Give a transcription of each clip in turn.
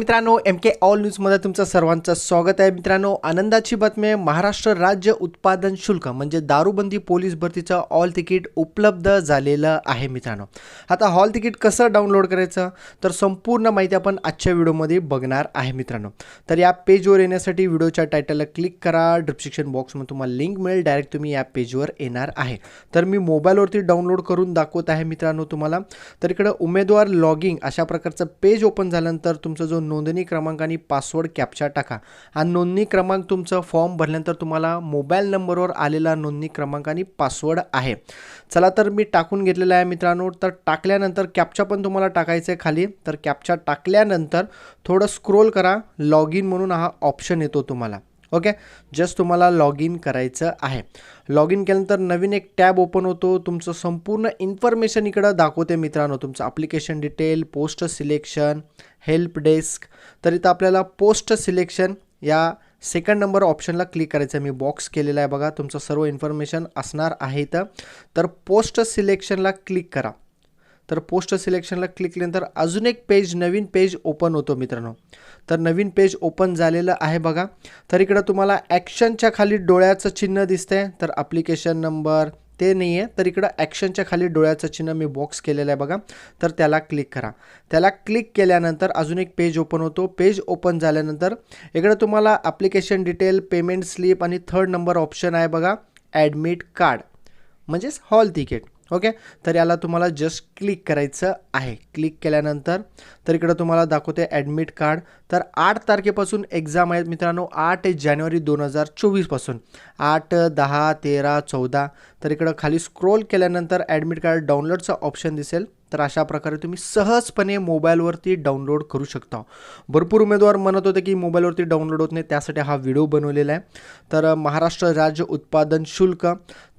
मित्रांनो एम के ऑल न्यूजमध्ये तुमचं सर्वांचं स्वागत आहे. मित्रांनो आनंदाची बातमी आहे. महाराष्ट्र राज्य उत्पादन शुल्क म्हणजे दारूबंदी पोलीस भरतीचं ऑल तिकीट उपलब्ध झालेलं आहे मित्रांनो. आता हॉल तिकीट कसं डाउनलोड करायचं? तर संपूर्ण माहिती आपण आजच्या व्हिडिओमध्ये बघणार आहे मित्रांनो. तर या पेजवर येण्यासाठी व्हिडिओच्या टायटलला क्लिक करा. डिस्क्रिप्शन बॉक्समध्ये तुम्हाला लिंक मिळेल. डायरेक्ट तुम्ही या पेजवर येणार आहे. तर मी मोबाईलवरती डाउनलोड करून दाखवत आहे मित्रांनो तुम्हाला. तर इकडं उमेदवार लॉगिंग अशा प्रकारचं पेज ओपन झाल्यानंतर तुमचा जो नोंदणी क्रमांक आणि पासवर्ड कॅप्चा टाका. आणि नोंदणी क्रमांक तुमचं फॉर्म भरल्यानंतर तुम्हाला मोबाईल नंबरवर आलेला नोंदणी क्रमांक आणि पासवर्ड आहे. चला तर मी टाकून घेतलेला आहे मित्रांनो. तर टाकल्यानंतर कॅप्चा पण तुम्हाला टाकायचं आहे खाली. तर कॅप्चा टाकल्यानंतर थोडं स्क्रोल करा. लॉग इन म्हणून हा ऑप्शन येतो तुम्हाला. ओके जस्ट तुम्हाला लॉग इन करायचं आहे. लॉग इन केल्यानंतर नवीन एक टॅब ओपन होतो. तुमचं संपूर्ण इन्फॉर्मेशन इकडं दाखवते मित्रांनो. तुमचं application detail post selection help desk तर इथं आपल्याला पोस्ट सिलेक्शन या सेकंड नंबर ऑप्शनला क्लिक करायचं आहे. मी बॉक्स केलेला आहे बघा. तुमचं सर्व इन्फॉर्मेशन असणार आहे इथं. तर पोस्ट सिलेक्शनला क्लिक करा. तर पोस्ट सिलेक्शनला क्लिक केल्यानंतर अजून एक पेज नवीन पेज ओपन होतो मित्रांनो. तर नवीन पेज ओपन झालेलं आहे बघा. तर इकडं तुम्हाला ॲक्शनच्या खाली डोळ्याचं चिन्ह दिसतंय. तर ॲप्लिकेशन नंबर ते नाही आहे तर इकडं ॲक्शनच्या खाली डोळ्याचं चिन्ह मी बॉक्स केलेलं आहे बघा. तर त्याला क्लिक करा. त्याला क्लिक केल्यानंतर अजून एक पेज ओपन होतो. पेज ओपन झाल्यानंतर इकडं तुम्हाला ॲप्लिकेशन डिटेल पेमेंट स्लिप आणि थर्ड नंबर ऑप्शन आहे बघा. ॲडमिट कार्ड म्हणजेच हॉल तिकीट ओके? तर याला तुम्हाला जस्ट क्लिक करायचं आहे. क्लिक केल्यानंतर तर इकडं तुम्हाला दाखवते ॲडमिट कार्ड तर आठ तारखेपासून एक्झाम आहेत मित्रांनो. आठ जानेवारी दोन हजार चोवीसपासून आठ दहा तेरा चौदा. तर इकडं खाली स्क्रोल केल्यानंतर ॲडमिट कार्ड डाउनलोडचा ऑप्शन दिसेल. तर अशा प्रकारे तुम्ही सहजपणे मोबाईलवरती डाउनलोड करू शकता. भरपूर उमेदवार म्हणत होते की मोबाईलवरती डाउनलोड होत नाही त्यासाठी हा व्हिडिओ बनवलेला आहे. तर महाराष्ट्र राज्य उत्पादन शुल्क.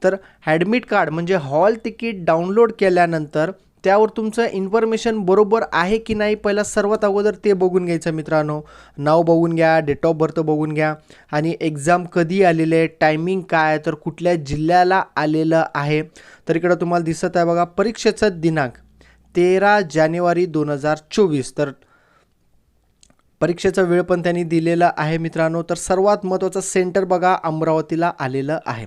तर ॲडमिट कार्ड म्हणजे हॉल तिकीट डाउनलोड केल्यानंतर त्यावर तुमचं इन्फॉर्मेशन बरोबर आहे की नाही पहिला सर्वात अगोदर ते बघून घ्यायचं मित्रांनो. नाव बघून घ्या डेट ऑफ बर्थ बघून घ्या आणि एक्झाम कधी आलेले आहे टायमिंग काय तर कुठल्या जिल्ह्याला आलेलं आहे. तर इकडं तुम्हाला दिसत आहे बघा परीक्षेचा दिनांक. तेरा जानेवारी दोन हजार चोवीस. तर परीक्षेचा वेळ पण त्यांनी दिलेला आहे मित्रांनो. तर सर्वात महत्त्वाचं सेंटर बघा अमरावतीला आलेलं आहे.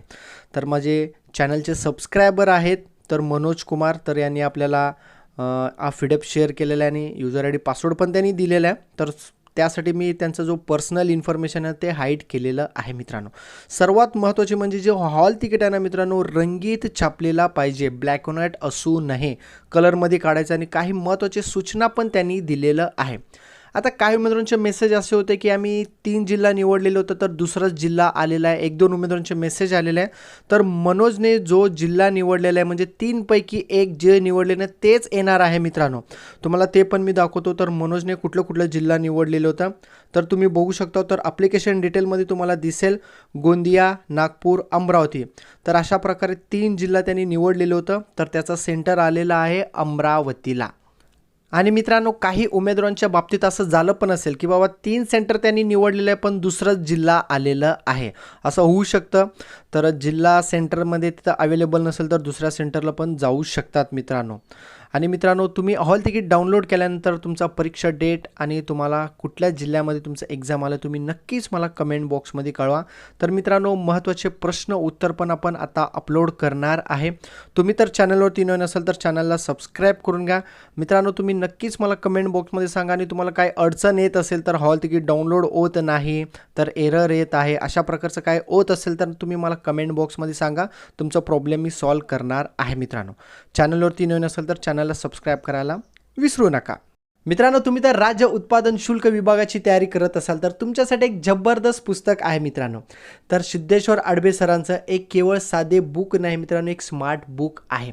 तर माझे चॅनलचे सबस्क्रायबर आहेत तर मनोज कुमार तर यांनी आपल्याला हा शेअर केलेला आहे आणि युजर आय डी पासवर्ड पण त्यांनी दिलेला आहे. तर त्यासाठी मी त्यांचा जो पर्सनल इन्फॉर्मेशन आहे ते हाईड केलेलं आहे मित्रांनो. सर्वात महत्त्वाचे म्हणजे जे हॉल तिकीट आहे ना मित्रांनो रंगीत छापलेला पाहिजे. ब्लॅक अँड व्हाईट असू नये. कलरमध्ये काढायचं आणि काही महत्त्वाचे सूचना पण त्यांनी दिलेलं आहे. आता काही उमेदवारांचे मेसेज असे होते की आम्ही तीन जिल्हा निवडलेलं होतं तर दुसराच जिल्हा आलेला आहे. एक दोन उमेदवारांचे मेसेज आलेले आहे. तर मनोजने जो जिल्हा निवडलेला आहे म्हणजे तीनपैकी एक जे निवडले नाही तेच येणार आहे मित्रांनो. तुम्हाला ते पण मी दाखवतो. तर मनोजने कुठलं कुठलं जिल्हा निवडलेलं होतं तर तुम्ही बघू शकता. तर ॲप्लिकेशन डिटेलमध्ये तुम्हाला दिसेल गोंदिया नागपूर अमरावती. तर अशा प्रकारे तीन जिल्हा त्यांनी निवडलेलं होतं. तर त्याचा सेंटर आलेला आहे अमरावतीला. आणि मित्रांनो काही उमेदवारांच्या बाबतीत असं झालं पण असेल की बाबा तीन सेंटर त्यांनी निवडलेलं आहे पण दुसरंच जिल्हा आलेलं आहे. असं होऊ शकतं. तर जिल्हा सेंटरमध्ये तिथं अवेलेबल नसेल तर दुसऱ्या सेंटरला पण जाऊ शकतात मित्रांनो. आणि मित्रांनो तुम्ही हॉल तिकीट डाउनलोड केल्यानंतर तुमचा परीक्षा डेट आणि तुम्हाला कुठल्या जिल्ह्यामध्ये तुमचं एक्झाम आलं तुम्ही नक्कीच मला कमेंट बॉक्समध्ये कळवा. तर मित्रांनो महत्त्वाचे प्रश्न उत्तर पण आपण आता अपलोड करणार आहे. तुम्ही तर चॅनलवरती नवीन असाल तर चॅनलला सबस्क्राईब करून घ्या. मित्रांनो तुम्ही नक्कीच मला कमेंट बॉक्समध्ये सांगा आणि तुम्हाला काय अडचण येत असेल तर हॉल तिकीट डाउनलोड होत नाही तर एरर येत आहे अशा प्रकारचं काय होत असेल तर तुम्ही मला कमेंट बॉक्समध्ये सांगा. तुमचा प्रॉब्लेम मी सॉल्व करणार आहे मित्रांनो. चॅनलवरती नवीन असेल तर चॅनल चॅनलला सबस्क्राईब करायला विसरू नका. मित्रांनो तुम्ही तर राज्य उत्पादन शुल्क विभागाची तयारी करत असाल तर तुमच्यासाठी एक जबरदस्त पुस्तक आहे मित्रांनो. तर सिद्धेश्वर आडबे सरांचं एक केवळ साधे बुक नाही मित्रांनो एक स्मार्ट बुक आहे.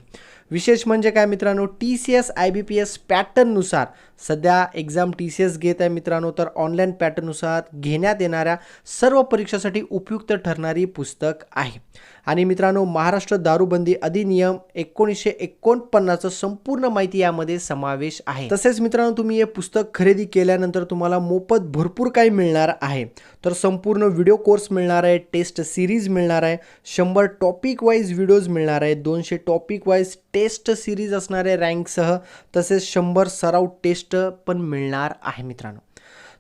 विशेष म्हणजे काय मित्रांनो T C S I B P S पॅटर्ननुसार सध्या एक्झाम टी सी एस घेत आहे मित्रांनो तर ऑनलाईन पॅटर्ननुसार घेण्यात येणाऱ्या सर्व परीक्षासाठी उपयुक्त ठरणारी पुस्तक आहे. आणि मित्रांनो महाराष्ट्र दारूबंदी अधिनियम एकोणीसशे एकोणपन्नासचं संपूर्ण माहिती यामध्ये समावेश आहे. तसेच मित्रांनो तुम्ही हे पुस्तक खरेदी केल्यानंतर तुम्हाला मोफत भरपूर काही मिळणार आहे. तर संपूर्ण व्हिडिओ कोर्स मिळणार आहे टेस्ट सिरीज मिळणार आहे शंभर टॉपिक वाईज व्हिडिओज मिळणार आहे दोनशे टॉपिक वाईज टेस्ट सिरीज असणाऱ्या रँकसह तसेच शंभर सराव टेस्ट पण मिळणार आहे मित्रांनो.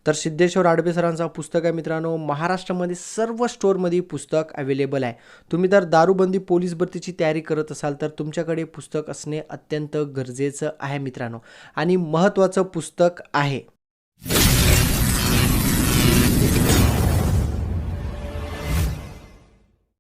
तर सिद्धेश्वर आडबे सरांचा पुस्तक आहे मित्रांनो महाराष्ट्रामध्ये सर्व स्टोअरमध्ये पुस्तक अवेलेबल आहे. तुम्ही जर दारूबंदी पोलीस भरतीची तयारी करत असाल तर तुमच्याकडे पुस्तक असणे अत्यंत गरजेचं आहे मित्रांनो. आणि महत्त्वाचं पुस्तक आहे.